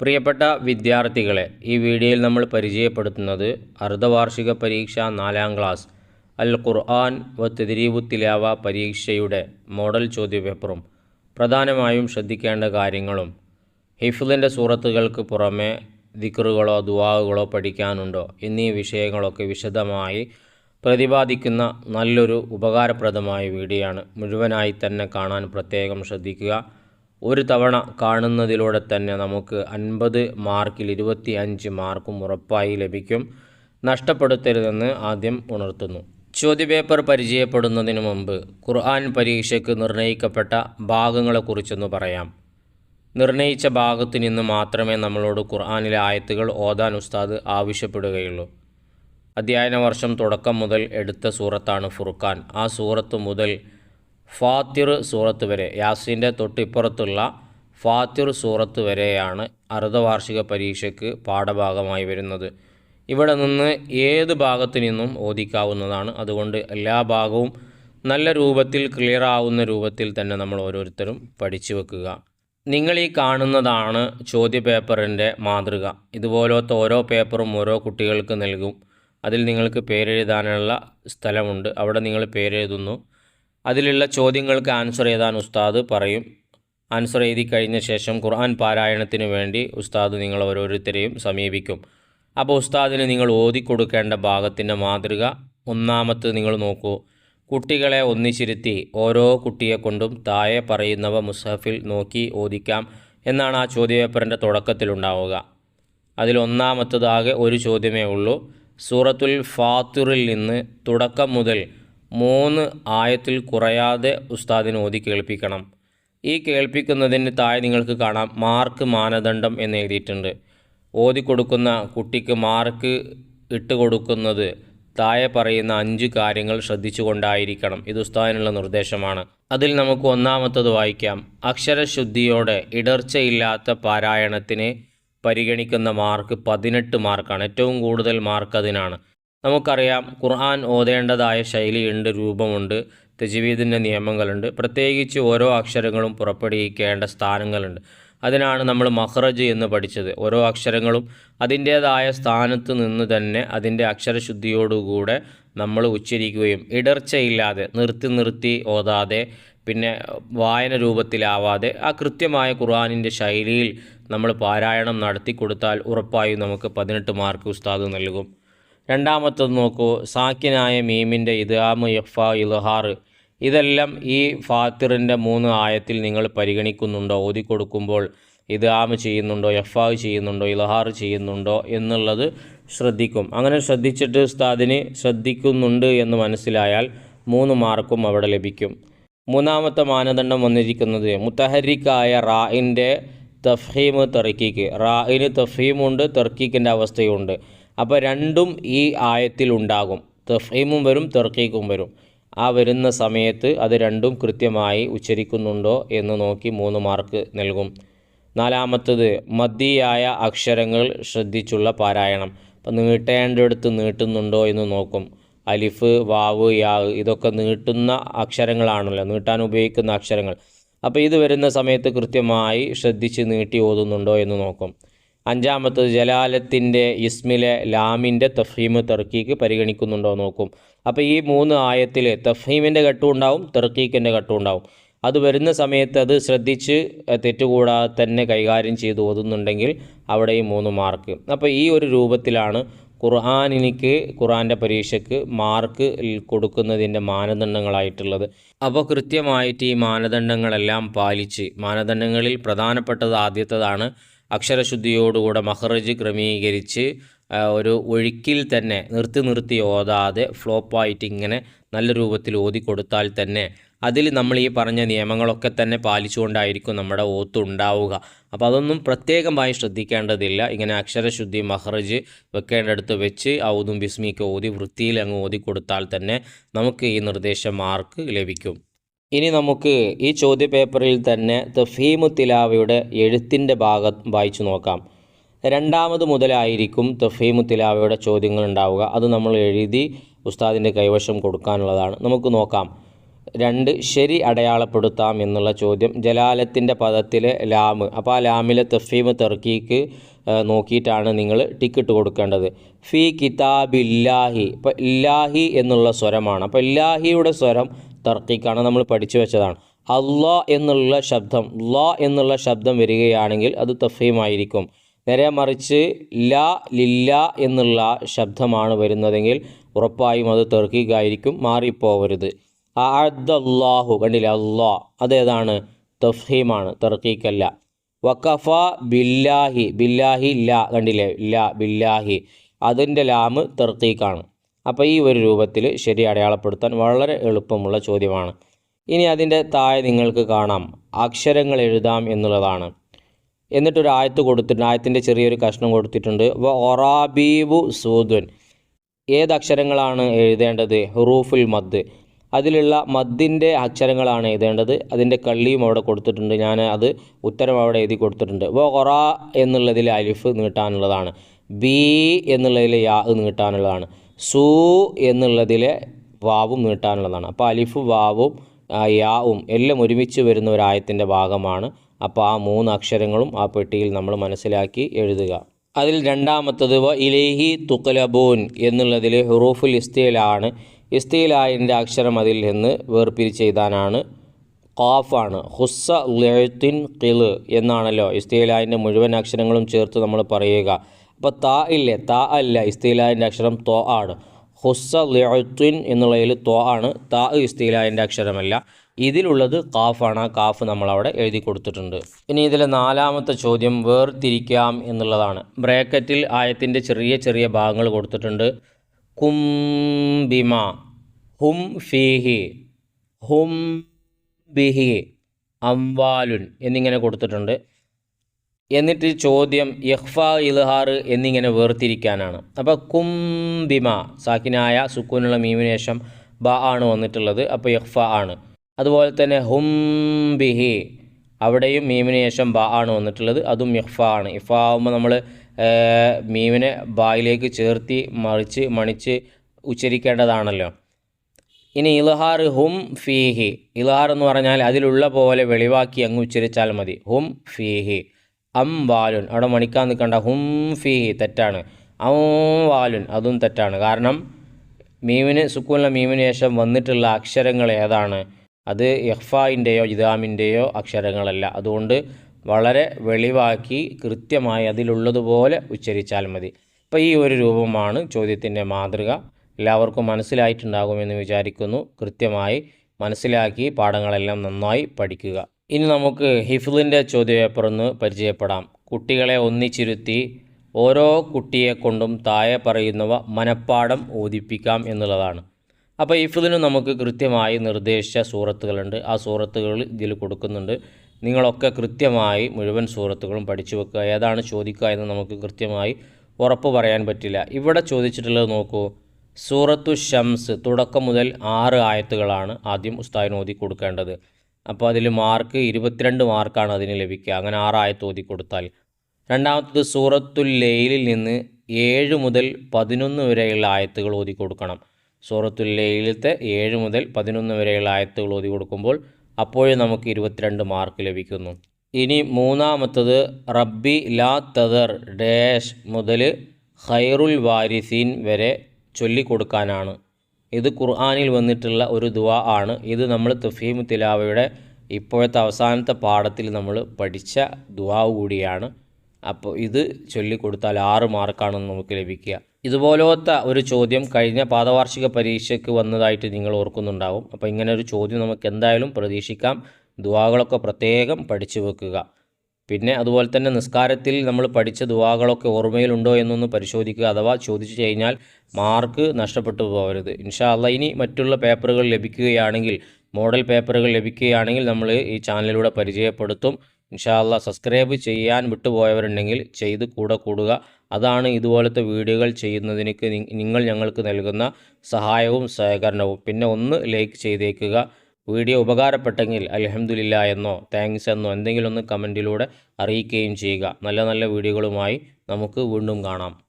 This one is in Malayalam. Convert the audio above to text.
പ്രിയപ്പെട്ട വിദ്യാർത്ഥികളെ ഈ വീഡിയോയിൽ നമ്മൾ പരിചയപ്പെടുത്തുന്നത് അർദ്ധവാർഷിക പരീക്ഷ നാലാം ക്ലാസ് അൽ ഖുർആൻ വ തിലാവ പരീക്ഷയുടെ മോഡൽ ചോദ്യപേപ്പറും പ്രധാനമായും ശ്രദ്ധിക്കേണ്ട കാര്യങ്ങളും ഹിഫ്ലിന്റെ സൂറത്തുകൾക്ക് പുറമെ ദിക്റുകളോ ദുവാകളോ പഠിക്കാനുണ്ടോ എന്നീ വിഷയങ്ങളൊക്കെ വിശദമായി പ്രതിപാദിക്കുന്ന നല്ലൊരു ഉപകാരപ്രദമായ വീഡിയോ ആണ് മുഴുവനായി തന്നെ കാണാൻ പ്രത്യേകം ശ്രദ്ധിക്കുക. ഒരു തവണ കാണുന്നതിലൂടെ തന്നെ നമുക്ക് അൻപത് മാർക്കിൽ ഇരുപത്തി അഞ്ച് മാർക്കും ഉറപ്പായി ലഭിക്കും. നഷ്ടപ്പെടുത്തരുതെന്ന് ആദ്യം ഉണർത്തുന്നു. ചോദ്യപേപ്പർ പരിചയപ്പെടുന്നതിന് മുമ്പ് ഖുർആൻ പരീക്ഷയ്ക്ക് നിർണയിക്കപ്പെട്ട ഭാഗങ്ങളെക്കുറിച്ചൊന്ന് പറയാം. നിർണയിച്ച ഭാഗത്തു നിന്ന് മാത്രമേ നമ്മളോട് ഖുർആാനിലെ ആയത്തുകൾ ഓതാൻ ഉസ്താദ് ആവശ്യപ്പെടുകയുള്ളൂ. അധ്യയന വർഷം തുടക്കം മുതൽ എടുത്ത സൂറത്താണ് ഫുർഖാൻ. ആ സൂറത്ത് മുതൽ ഫാത്തിർ സൂറത്ത് വരെ യാസിന്റെ തൊട്ടിപ്പുറത്തുള്ള ഫാത്തിർ സൂറത്ത് വരെയാണ് അർദ്ധവാർഷിക പരീക്ഷയ്ക്ക് പാഠഭാഗമായി വരുന്നത്. ഇവിടെ നിന്ന് ഏത് ഭാഗത്തു നിന്നും ഓദിക്കാവുന്നതാണ് അതുകൊണ്ട് എല്ലാ ഭാഗവും നല്ല രൂപത്തിൽ ക്ലിയർ ആവുന്ന രൂപത്തിൽ തന്നെ നമ്മൾ ഓരോരുത്തരും പഠിച്ചു വെക്കുക. നിങ്ങൾ ഈ കാണുന്നതാണ് ചോദ്യപേപ്പറിന്റെ മാതൃക. ഇതുപോലത്തെ ഓരോ പേപ്പറും ഓരോ കുട്ടികൾക്ക് നൽകും. അതിൽ നിങ്ങൾക്ക് പേരെഴുതാനുള്ള സ്ഥലമുണ്ട്. അവിടെ നിങ്ങൾ പേരെഴുതുന്നു. അതിലുള്ള ചോദ്യങ്ങൾക്ക് ആൻസർ എഴുതാൻ ഉസ്താദ് പറയും. ആൻസർ എഴുതി കഴിഞ്ഞ ശേഷം ഖുർആൻ പാരായണത്തിന് വേണ്ടി ഉസ്താദ് നിങ്ങൾ ഓരോരുത്തരെയും സമീപിക്കും. അപ്പോൾ ഉസ്താദിന് നിങ്ങൾ ഓതിക്കൊടുക്കേണ്ട ഭാഗത്തിന്റെ മാതൃക ഒന്നാമത്ത് നിങ്ങൾ നോക്കൂ. കുട്ടികളെ ഒന്നിച്ചിരുത്തി ഓരോ കുട്ടിയെ കൊണ്ടും താഴെ പറയുന്നവ മുസഹഫിൽ നോക്കി ഓദിക്കാം എന്നാണ് ആ ചോദ്യപേപ്പറിന്റെ തുടക്കത്തിലുണ്ടാവുക അതിലൊന്നാമത്തതാകെ ഒരു ചോദ്യമേ ഉള്ളൂ. സൂറത്തുൽ ഫാത്തുറിൽ നിന്ന് തുടക്കം മുതൽ മൂന്ന് ആയത്തിൽ കുറയാതെ ഉസ്താദിന് ഓതി കേൾപ്പിക്കണം. ഈ കേൾപ്പിക്കുന്നതിന് താഴെ നിങ്ങൾക്ക് കാണാം മാർക്ക് മാനദണ്ഡം എന്ന് എഴുതിയിട്ടുണ്ട്. ഓതി കൊടുക്കുന്ന കുട്ടിക്ക് മാർക്ക് ഇട്ട് കൊടുക്കുന്നത് താഴെ പറയുന്ന അഞ്ച് കാര്യങ്ങൾ ശ്രദ്ധിച്ചുകൊണ്ടായിരിക്കണം. ഇത് ഉസ്താദിനുള്ള നിർദ്ദേശമാണ്. അതിൽ നമുക്ക് ഒന്നാമത്തത് വായിക്കാം. അക്ഷരശുദ്ധിയോടെ ഇടർച്ചയില്ലാത്ത പാരായണത്തിന് പരിഗണിക്കുന്ന മാർക്ക് പതിനെട്ട് മാർക്കാണ്. ഏറ്റവും കൂടുതൽ മാർക്ക് അതിനാണ്. നമുക്കറിയാം ഖുർആൻ ഓതേണ്ടതായ ശൈലിയുണ്ട് രൂപമുണ്ട് തെജീവീദിന്റെ നിയമങ്ങളുണ്ട്. പ്രത്യേകിച്ച് ഓരോ അക്ഷരങ്ങളും പുറപ്പെടുവിക്കേണ്ട സ്ഥാനങ്ങളുണ്ട്. അതിനാണ് നമ്മൾ മഹ്റജ് എന്ന് പഠിച്ചത്. ഓരോ അക്ഷരങ്ങളും അതിന്റേതായ സ്ഥാനത്ത് നിന്ന് തന്നെ അതിന്റെ അക്ഷരശുദ്ധിയോടുകൂടെ നമ്മൾ ഉച്ചരിക്കുകയും ഇടർച്ചയില്ലാതെ നിർത്തി നിർത്തി ഓതാതെ പിന്നെ വായന രൂപത്തിലാവാതെ ആ കൃത്യമായ ഖുർആാനിന്റെ ശൈലിയിൽ നമ്മൾ പാരായണം നടത്തി കൊടുത്താൽ ഉറപ്പായും നമുക്ക് പതിനെട്ട് മാർക്ക് ഉസ്താദ് നൽകും. രണ്ടാമത്തത് നോക്കൂ സാക്കിനായ മീമിന്റെ ഇദാമ് യഫ ഇൽഹാർ. ഇതെല്ലാം ഈ ഫാത്തിറിന്റെ മൂന്ന് ആയത്തിൽ നിങ്ങൾ പരിഗണിക്കുന്നുണ്ടോ? ഓതി കൊടുക്കുമ്പോൾ ഇദാമ് ചെയ്യുന്നുണ്ടോ യഫാ ചെയ്യുന്നുണ്ടോ ഇൽഹാർ ചെയ്യുന്നുണ്ടോ എന്നുള്ളത് ശ്രദ്ധിക്കും. അങ്ങനെ ശ്രദ്ധിച്ചിട്ട് ഉസ്താദിന് ശ്രദ്ധിക്കുന്നുണ്ട് എന്ന് മനസ്സിലായാൽ മൂന്ന് മാർക്കും അവിടെ ലഭിക്കും. മൂന്നാമത്തെ മാനദണ്ഡം വന്നിരിക്കുന്നത് മുത്തഹരിക്കായ റായിന്റെ തഫീമ് തെർക്കിക്ക്. റായിന് തഫീമുണ്ട് തെർക്കീക്കിന്റെ അവസ്ഥയുണ്ട്. അപ്പോൾ രണ്ടും ഈ ആയത്തിലുണ്ടാകും. തഫീമും വരും തെർക്കീക്കും വരും. ആ വരുന്ന സമയത്ത് അത് രണ്ടും കൃത്യമായി ഉച്ചരിക്കുന്നുണ്ടോ എന്ന് നോക്കി മൂന്ന് മാർക്ക് നൽകും. നാലാമത്തത് മദ്യയായ അക്ഷരങ്ങൾ ശ്രദ്ധിച്ചുള്ള പാരായണം. അപ്പം നീട്ടേണ്ടടുത്ത് നീട്ടുന്നുണ്ടോ എന്ന് നോക്കും. അലിഫ് വാവ് യാ ഇതൊക്കെ നീട്ടുന്ന അക്ഷരങ്ങളാണല്ലോ നീട്ടാൻ ഉപയോഗിക്കുന്ന അക്ഷരങ്ങൾ. അപ്പോൾ ഇത് വരുന്ന സമയത്ത് കൃത്യമായി ശ്രദ്ധിച്ച് നീട്ടി ഓതുന്നുണ്ടോ എന്ന് നോക്കും. അഞ്ചാമത്തത് ജലാലത്തിന്റെ ഇസ്മിലെ ലാമിന്റെ തഫീമ് തെർക്കീക്ക് പരിഗണിക്കുന്നുണ്ടോ നോക്കും. അപ്പോൾ ഈ മൂന്ന് ആയത്തിൽ തഫീമിന്റെ ഘട്ടം ഉണ്ടാവും തെർക്കീക്കിന്റെ ഘട്ടം ഉണ്ടാവും. അത് വരുന്ന സമയത്ത് അത് ശ്രദ്ധിച്ച് തെറ്റുകൂടാതെ തന്നെ കൈകാര്യം ചെയ്തു ഓതുന്നുണ്ടെങ്കിൽ അവിടെ ഈ മൂന്ന് മാർക്ക്. അപ്പോൾ ഈ ഒരു രൂപത്തിലാണ് ഖുർആൻ എനിക്ക് ഖുർആന്റെ പരീക്ഷയ്ക്ക് മാർക്ക് കൊടുക്കുന്നതിന്റെ മാനദണ്ഡങ്ങളായിട്ടുള്ളത്. അപ്പോൾ കൃത്യമായിട്ട് ഈ മാനദണ്ഡങ്ങളെല്ലാം പാലിച്ച് മാനദണ്ഡങ്ങളിൽ പ്രധാനപ്പെട്ടത് ആദ്യത്തേതാണ് അക്ഷരശുദ്ധിയോടുകൂടെ മഹറജ് ക്രമീകരിച്ച് ഒരു ഒഴുക്കിൽ തന്നെ നിർത്തി നിർത്തി ഓതാതെ ഫ്ലോപ്പായിട്ട് ഇങ്ങനെ നല്ല രൂപത്തിൽ ഓതി കൊടുത്താൽ തന്നെ അതിൽ നമ്മൾ ഈ പറഞ്ഞ നിയമങ്ങളൊക്കെ തന്നെ പാലിച്ചുകൊണ്ടായിരിക്കും നമ്മുടെ ഓത്ത് ഉണ്ടാവുക. അപ്പോൾ അതൊന്നും പ്രത്യേകമായി ശ്രദ്ധിക്കേണ്ടതില്ല. ഇങ്ങനെ അക്ഷരശുദ്ധി മഹ്റജ് വെക്കേണ്ടടുത്ത് വെച്ച് ഔദും ബിസ്മിക്ക് ഓതി വൃത്തിയിൽ അങ്ങ് ഓതി കൊടുത്താൽ തന്നെ നമുക്ക് ഈ നിർദ്ദേശ മാർക്ക് ലഭിക്കും. ഇനി നമുക്ക് ഈ ചോദ്യപേപ്പറിൽ തന്നെ തഫീമു തിലാവയുടെ എഴുത്തിന്റെ ഭാഗം വായിച്ചു നോക്കാം. രണ്ടാമത് മുതലായിരിക്കും തഫീമു തിലാവയുടെ ചോദ്യങ്ങൾ ഉണ്ടാവുക. അത് നമ്മൾ എഴുതി ഉസ്താദിന്റെ കൈവശം കൊടുക്കാനുള്ളതാണ്. നമുക്ക് നോക്കാം. രണ്ട് ശരി അടയാളപ്പെടുത്താം എന്നുള്ള ചോദ്യം. ജലാലത്തിന്റെ പദത്തിലെ ലാമ്. അപ്പോൾ ആ ലാമിലെ തഫീമ് തെർക്കിക്ക് നോക്കിയിട്ടാണ് നിങ്ങൾ ടിക്കറ്റ് കൊടുക്കേണ്ടത്. ഫി കിതാബില്ലാഹി. ഇപ്പോൾ ഇല്ലാഹി എന്നുള്ള സ്വരമാണ്. അപ്പോൾ ഇല്ലാഹിയുടെ സ്വരം തർക്കീക്കാണ് നമ്മൾ പഠിച്ചു വെച്ചതാണ്. അള്ളാ എന്നുള്ള ശബ്ദം ലാ എന്നുള്ള ശബ്ദം വരികയാണെങ്കിൽ അത് തഫീമായിരിക്കും നേരെ മറിച്ച് ല ലില്ല എന്നുള്ള ശബ്ദമാണ് വരുന്നതെങ്കിൽ ഉറപ്പായും അത് തർക്കിക്കായിരിക്കും മാറിപ്പോവരുത്. അള്ളാഹു കണ്ടില്ല? അള്ളാ അതേതാണ്? തഫീമാണ് തെർക്കീക്കല്ല. വക്കഫ ബില്ലാഹി ബില്ലാഹി ല കണ്ടില്ലേ? ല ബില്ലാഹി. അതിന്റെ ലാമ് തെർക്കീക്കാണ്. അപ്പോൾ ഈ ഒരു രൂപത്തിൽ ശരി അടയാളപ്പെടുത്താൻ വളരെ എളുപ്പമുള്ള ചോദ്യമാണ്. ഇനി അതിന്റെ താഴെ നിങ്ങൾക്ക് കാണാം. അക്ഷരങ്ങൾ എഴുതാം എന്നുള്ളതാണ്. എന്നിട്ടൊരു ആയത്ത് കൊടുത്തിട്ടുണ്ട്. ആയത്തിന്റെ ചെറിയൊരു കഷ്ണം കൊടുത്തിട്ടുണ്ട്. വ ഒറാബീബു സൂദുൻ. ഏത് അക്ഷരങ്ങളാണ് എഴുതേണ്ടത്? ഹുറൂഫുൽ മദ്. അതിലുള്ള മദ്ദിന്റെ അക്ഷരങ്ങളാണ് എഴുതേണ്ടത്. അതിന്റെ കള്ളിയും അവിടെ കൊടുത്തിട്ടുണ്ട്. ഞാൻ അത് ഉത്തരം അവിടെ എഴുതി കൊടുത്തിട്ടുണ്ട്. വ ഒറ എന്നുള്ളതിൽ അലിഫ് നീട്ടാനുള്ളതാണ്. ബി എന്നുള്ളതിൽ യാ നീട്ടാനുള്ളതാണ്. സൂ എന്നുള്ളതിലെ വാവും നീട്ടാനുള്ളതാണ്. അപ്പോൾ അലിഫ് വാവും യാവും എല്ലാം ഒരുമിച്ച് വരുന്ന ഒരു ആയത്തിന്റെ ഭാഗമാണ്. അപ്പോൾ ആ മൂന്ന് അക്ഷരങ്ങളും ആ പെട്ടിയിൽ നമ്മൾ മനസ്സിലാക്കി എഴുതുക. അതിൽ രണ്ടാമത്തത് വ ഇലേഹി തുക്കലബൂൻ എന്നുള്ളതിൽ ഹുറൂഫുൽ ഇസ്തീലാണ് ഇസ്തീലായന്റെ അക്ഷരം അതിൽ നിന്ന് വേർപിരിച്ച് എഴുതാനാണ്. ഖാഫാണ് ഹുസ്സ ലെഴുത്തിൻ കിൾ എന്നാണല്ലോ ഇസ്തീലായന്റെ മുഴുവൻ അക്ഷരങ്ങളും ചേർത്ത് നമ്മൾ പറയുക. അപ്പോൾ താ ഇല്ലേ? താ അല്ല ഇസ്തീലായന്റെ അക്ഷരം തോ ആണ്. ഹുസ്സ ലിഅത്തുൻ എന്നുള്ളതിൽ തോ ആണ്. താ ഇസ്തീലായന്റെ അക്ഷരമല്ല. ഇതിലുള്ളത് കാഫാണ്. ആ കാഫ് നമ്മളവിടെ എഴുതി കൊടുത്തിട്ടുണ്ട്. ഇനി ഇതിലെ നാലാമത്തെ ചോദ്യം വേർതിരിക്കാം എന്നുള്ളതാണ്. ബ്രാക്കറ്റിൽ ആയത്തിന്റെ ചെറിയ ചെറിയ ഭാഗങ്ങൾ കൊടുത്തിട്ടുണ്ട്. കുംബിമ ഹും ഫീഹി. ഹും ബിഹി. അംവാലുൻ എന്നിങ്ങനെ കൊടുത്തിട്ടുണ്ട്. എന്നിട്ട് ചോദ്യം യഹ്ഫ ഇൽഹാർ എന്നിങ്ങനെ വേർതിരിക്കാനാണ്. അപ്പോൾ കുംബിമ സാക്കിനായ സുക്കൂനുള്ള മീമിനേഷം ബ ആണ് വന്നിട്ടുള്ളത്. അപ്പോൾ യഹ്ഫ ആണ്. അതുപോലെ തന്നെ ഹും ബിഹി അവിടെയും മീമിന് ശേഷം ബ ആണ് വന്നിട്ടുള്ളത്. അതും യഹ്ഫ ആണ്. ഇഫ ആകുമ്പോൾ നമ്മൾ മീമിനെ ബായിലേക്ക് ചേർത്തി മറിച്ച് മണിച്ച് ഉച്ചരിക്കേണ്ടതാണല്ലോ. ഇനി ഇൽഹാർ ഹും ഫീഹി. ഇൽഹാർ എന്ന് പറഞ്ഞാൽ അതിലുള്ള പോലെ വെളിവാക്കി അങ്ങ് ഉച്ചരിച്ചാൽ മതി. ഹും ഫീഹി. അം വാലുൻ. അവിടെ മണിക്കാൻ നിൽക്കേണ്ട. ഹും ഫീ. തെറ്റാണ്. വാലുൻ. അതും തെറ്റാണ്. കാരണം മീമിന് സുക്കൂലിന് മീമിന് ശേഷം വന്നിട്ടുള്ള അക്ഷരങ്ങൾ ഏതാണ്? അത് യഹ്ഫായിന്റെയോ ഇദാമിന്റെയോ അക്ഷരങ്ങളല്ല. അതുകൊണ്ട് വളരെ വെളിവാക്കി കൃത്യമായി അതിലുള്ളതുപോലെ ഉച്ചരിച്ചാൽ മതി. അപ്പോൾ ഈ ഒരു രൂപമാണ് ചോദ്യത്തിന്റെ മാതൃക. എല്ലാവർക്കും മനസ്സിലായിട്ടുണ്ടാകുമെന്ന് വിചാരിക്കുന്നു. കൃത്യമായി മനസ്സിലാക്കി പാഠങ്ങളെല്ലാം നന്നായി പഠിക്കുക. ഇനി നമുക്ക് ഹിഫ്ലിന്റെ ചോദ്യപേപ്പറൊന്ന് പരിചയപ്പെടാം. കുട്ടികളെ ഒന്നിച്ചിരുത്തി ഓരോ കുട്ടിയെ കൊണ്ടും താഴെ പറയുന്നവ മനഃപ്പാടം ഓദിപ്പിക്കാം എന്നുള്ളതാണ്. അപ്പോൾ ഹിഫ്ലിന് നമുക്ക് കൃത്യമായി നിർദ്ദേശിച്ച സൂറത്തുകളുണ്ട്. ആ സൂറത്തുകൾ ഇതിൽ കൊടുക്കുന്നുണ്ട്. നിങ്ങളൊക്കെ കൃത്യമായി മുഴുവൻ സൂറത്തുകളും പഠിച്ചു വെക്കുക. ഏതാണ് ചോദിക്കുക എന്ന് നമുക്ക് കൃത്യമായി ഉറപ്പ് പറയാൻ പറ്റില്ല. ഇവിടെ ചോദിച്ചിട്ടുള്ളത് നോക്കൂ. സൂറത്തു ഷംസ് തുടക്കം മുതൽ ആറ് ആയത്തുകളാണ് ആദ്യം ഉസ്താദിന് ഓതി കൊടുക്കേണ്ടത്. അപ്പോൾ അതിൽ മാർക്ക് ഇരുപത്തിരണ്ട് മാർക്കാണ് അതിന് ലഭിക്കുക. അങ്ങനെ ആറ് ആയത്ത് ഓതി കൊടുത്താൽ. രണ്ടാമത്തത് സൂറത്തുൽ ലെയിലിൽ നിന്ന് ഏഴ് മുതൽ പതിനൊന്ന് വരെയുള്ള ആയത്തുകൾ ഓതി കൊടുക്കണം. സൂറത്തുൽ ലെയിലത്തെ ഏഴ് മുതൽ പതിനൊന്ന് വരെയുള്ള ആയത്തുകൾ ഓതി കൊടുക്കുമ്പോൾ അപ്പോഴും നമുക്ക് ഇരുപത്തിരണ്ട് മാർക്ക് ലഭിക്കുന്നു. ഇനി മൂന്നാമത്തത് റബ്ബി ലാ തദർ ഡാഷ് മുതൽ ഖൈറുൽ വാരിസീൻ വരെ ചൊല്ലിക്കൊടുക്കാനാണ്. ഇത് ഖുർആാനിൽ വന്നിട്ടുള്ള ഒരു ദുവ ആണ്. ഇത് നമ്മൾ തഫീം തിലാവയുടെ ഇപ്പോഴത്തെ അവസാനത്തെ പാഠത്തിൽ നമ്മൾ പഠിച്ച ദുവാവ് കൂടിയാണ്. അപ്പോൾ ഇത് ചൊല്ലിക്കൊടുത്താൽ ആറ് മാർക്കാണ് നമുക്ക് ലഭിക്കുക. ഇതുപോലത്തെ ഒരു ചോദ്യം കഴിഞ്ഞ പാദവാർഷിക പരീക്ഷയ്ക്ക് വന്നതായിട്ട് നിങ്ങൾ ഓർക്കുന്നുണ്ടാവും. അപ്പോൾ ഇങ്ങനെ ഒരു ചോദ്യം നമുക്ക് എന്തായാലും പ്രതീക്ഷിക്കാം. ദുവാകളൊക്കെ പ്രത്യേകം പഠിച്ചു വെക്കുക. പിന്നെ അതുപോലെ തന്നെ നിസ്കാരത്തിൽ നമ്മൾ പഠിച്ച ദുവാകളൊക്കെ ഓർമ്മയിലുണ്ടോ എന്നൊന്ന് പരിശോധിക്കുക അഥവാ ചോദിച്ചു കഴിഞ്ഞാൽ മാർക്ക് നഷ്ടപ്പെട്ടു പോകരുത്. ഇൻഷാ അല്ല ഇനി മറ്റുള്ള പേപ്പറുകൾ ലഭിക്കുകയാണെങ്കിൽ മോഡൽ പേപ്പറുകൾ ലഭിക്കുകയാണെങ്കിൽ നമ്മൾ ഈ ചാനലിലൂടെ പരിചയപ്പെടുത്തും. ഇൻഷാ അല്ല സബ്സ്ക്രൈബ് ചെയ്യാൻ വിട്ടുപോയവരുണ്ടെങ്കിൽ ചെയ്ത് കൂടെ കൂടുക. അതാണ് ഇതുപോലത്തെ വീഡിയോകൾ ചെയ്യുന്നതിന് നിങ്ങൾ ഞങ്ങൾക്ക് നൽകുന്ന സഹായവും സഹകരണവും. പിന്നെ ഒന്ന് ലൈക്ക് ചെയ്തേക്കുക. വീഡിയോ ഉപകാരപ്പെട്ടെങ്കിൽ അലഹമുല്ല എന്നോ താങ്ക്സ് എന്നോ എന്തെങ്കിലും ഒന്ന് കമന്റിലൂടെ അറിയിക്കുകയും ചെയ്യുക. നല്ല നല്ല വീഡിയോകളുമായി നമുക്ക് വീണ്ടും കാണാം.